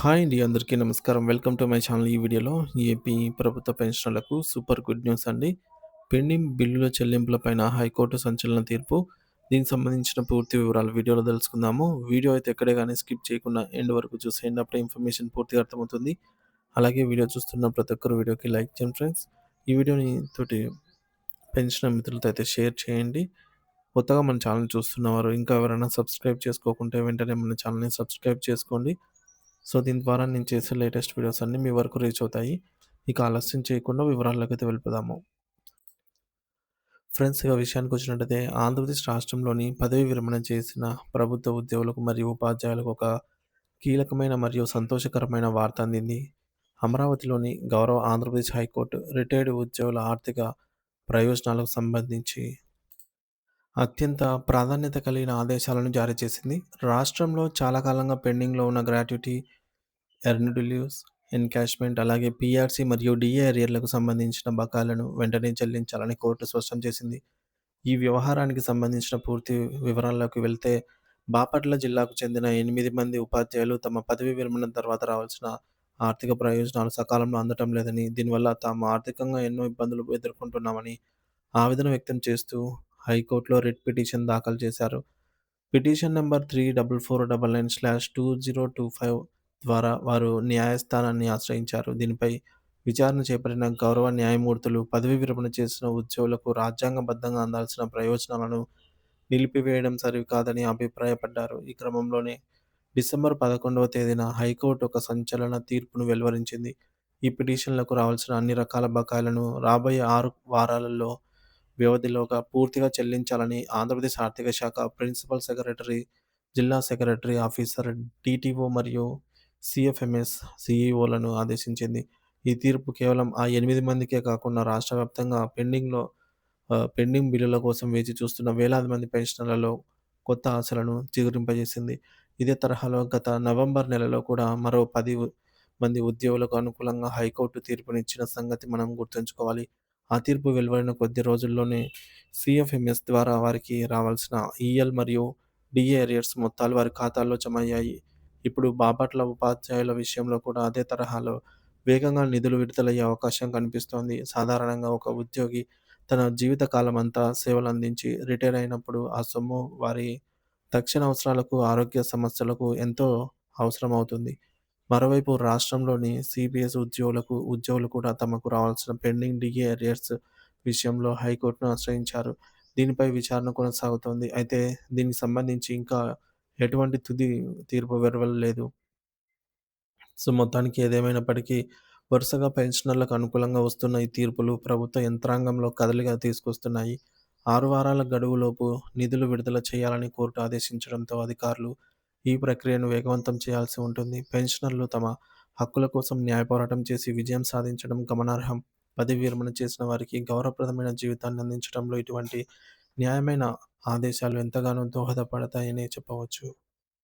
Hi అండి. అందరికీ నమస్కారం. Welcome to my channel. ఈ వీడియోలో ఏపీ ప్రభుత్వ పెన్షనర్లకు సూపర్ గుడ్ న్యూస్ అండి. పెండింగ్ బిల్లుల చెల్లింపులపైన హైకోర్టు సంచలన తీర్పు. దీనికి సంబంధించిన పూర్తి వివరాలు వీడియోలో తెలుసుకుందాము. వీడియో అయితే ఎక్కడే కానీ స్కిప్ చేయకుండా ఎండ్ వరకు చూసేయండి. అప్పుడే ఇన్ఫర్మేషన్ పూర్తిగా అర్థమవుతుంది. అలాగే వీడియో చూస్తున్న ప్రతి ఒక్కరు వీడియోకి లైక్ చేయండి ఫ్రెండ్స్. ఈ వీడియోని తోటి పెన్షనర్ మిత్రులతో అయితే షేర్ చేయండి. కొత్తగా మన ఛానల్ చూస్తున్నవారు ఇంకా ఎవరైనా సబ్స్క్రైబ్ చేసుకోకుంటే వెంటనే మన ఛానల్‌ని సబ్స్క్రైబ్ చేసుకోండి. సో, దీని ద్వారా నేను చేసే లేటెస్ట్ వీడియోస్ అన్నీ మీ వరకు రీచ్ అవుతాయి. ఇక ఆలస్యం చేయకుండా వివరాల్లోకైతే వెళ్ళిపోదాము. ఫ్రెండ్స్ ఇక విషయానికొచ్చినట్టయితే ఆంధ్రప్రదేశ్ రాష్ట్రంలోని పదవీ విరమణ చేసిన ప్రభుత్వ ఉద్యోగులకు మరియు ఉపాధ్యాయులకు ఒక కీలకమైన మరియు సంతోషకరమైన వార్త అందింది. అమరావతిలోని గౌరవ ఆంధ్రప్రదేశ్ హైకోర్టు రిటైర్డ్ ఉద్యోగుల ఆర్థిక ప్రయోజనాలకు సంబంధించి అత్యంత ప్రాధాన్యత కలిగిన ఆదేశాలను జారీ చేసింది. రాష్ట్రంలో చాలా కాలంగా పెండింగ్‌లో ఉన్న గ్రాట్యుటీ, ఎర్న్డ్ ఎన్కాష్‌మెంట్ అలాగే పీఆర్సీ మరియు డిఏ ఎరియర్లకు సంబంధించిన బకాయిలను వెంటనే చెల్లించాలని కోర్టు స్పష్టం చేసింది. ఈ వ్యవహారానికి సంబంధించిన పూర్తి వివరాల్లోకి వెళ్తే బాపట్ల జిల్లాకు చెందిన ఎనిమిది మంది ఉపాధ్యాయులు తమ పదవీ విరమణ తర్వాత రావాల్సిన ఆర్థిక ప్రయోజనాలు సకాలంలో అందటం లేదని, దీనివల్ల తాము ఆర్థికంగా ఎన్నో ఇబ్బందులు ఎదుర్కొంటున్నామని ఆవేదన వ్యక్తం చేస్తూ హైకోర్టులో రిట్ పిటిషన్ దాఖలు చేశారు. Petition number three double four double nine slash two zero two five ద్వారా వారు న్యాయస్థానాన్ని ఆశ్రయించారు. దీనిపై విచారణ చేపట్టిన గౌరవ న్యాయమూర్తులు పదవీ విరమణ చేసిన ఉద్యోగులకు రాజ్యాంగబద్ధంగా అందాల్సిన ప్రయోజనాలను నిలిపివేయడం సరికాదని అభిప్రాయపడ్డారు. ఈ క్రమంలోనే డిసెంబర్ 11వ తేదీన హైకోర్టు ఒక సంచలన తీర్పును వెలువరించింది. ఈ పిటిషన్లకు రావాల్సిన అన్ని రకాల బకాయిలను రాబోయే ఆరు వారాలలో వ్యవధిలోగా పూర్తిగా చెల్లించాలని ఆంధ్రప్రదేశ్ ఆర్థిక శాఖ ప్రిన్సిపల్ సెక్రటరీ, జిల్లా సెక్రటరీ ఆఫీసర్, డిటిఓ మరియు సీఎఫ్ఎంఎస్ సీఈఓలను ఆదేశించింది. ఈ తీర్పు కేవలం ఆ ఎనిమిది మందికే కాకుండా రాష్ట్ర వ్యాప్తంగా పెండింగ్‌లో పెండింగ్ బిల్లుల కోసం వేచి చూస్తున్న వేలాది మంది పెన్షనర్లలో కొత్త ఆశలను చిగురింపజేసింది. ఇదే తరహాలో గత నవంబర్ నెలలో కూడా మరో పది మంది ఉద్యోగులకు అనుకూలంగా హైకోర్టు తీర్పునిచ్చిన సంగతి మనం గుర్తుంచుకోవాలి. ఆ తీర్పు వెలువడిన కొద్ది రోజుల్లోనే సీఎఫ్ఎంఎస్ ద్వారా వారికి రావాల్సిన ఈఎల్ మరియు డీఏ అరియర్స్ మొత్తాలు వారి ఖాతాల్లో జమయ్యాయి. ఇప్పుడు బాపట్ల ఉపాధ్యాయుల విషయంలో కూడా అదే తరహాలో వేగంగా నిధులు విడుదలయ్యే అవకాశం కనిపిస్తోంది. సాధారణంగా ఒక ఉద్యోగి తన జీవిత కాలమంతా సేవలందించి రిటైర్ అయినప్పుడు ఆ సొమ్ము వారి తక్షణ అవసరాలకు, ఆరోగ్య సమస్యలకు ఎంతో అవసరం అవుతుంది మరోవైపు రాష్ట్రంలోని సిబిఎస్ ఉద్యోగులకు ఉద్యోగులు కూడా తమకు రావాల్సిన పెండింగ్ డిఏ అరియర్స్ విషయంలో హైకోర్టును ఆశ్రయించారు. దీనిపై విచారణ కొనసాగుతోంది. అయితే దీనికి సంబంధించి ఇంకా ఎటువంటి తుది తీర్పు వెలువడలేదు. సో, మొత్తానికి ఏదేమైనప్పటికీ వరుసగా పెన్షనర్లకు అనుకూలంగా వస్తున్న ఈ తీర్పులు ప్రభుత్వ యంత్రాంగంలో కదలిక తీసుకొస్తున్నాయి. 6 వారాల గడువులోపు నిధులు విడుదల చేయాలని కోర్టు ఆదేశించడంతో అధికారులు ఈ ప్రక్రియను వేగవంతం చేయాల్సి ఉంటుంది. పెన్షనర్లు తమ హక్కుల కోసం న్యాయ పోరాటం చేసి విజయం సాధించడం గమనార్హం. పదవీ విరమణ చేసిన వారికి గౌరవప్రదమైన జీవితాన్ని అందించడంలో ఇటువంటి న్యాయమైన ఆదేశాలు ఎంతగానో దోహదపడతాయనే చెప్పవచ్చు.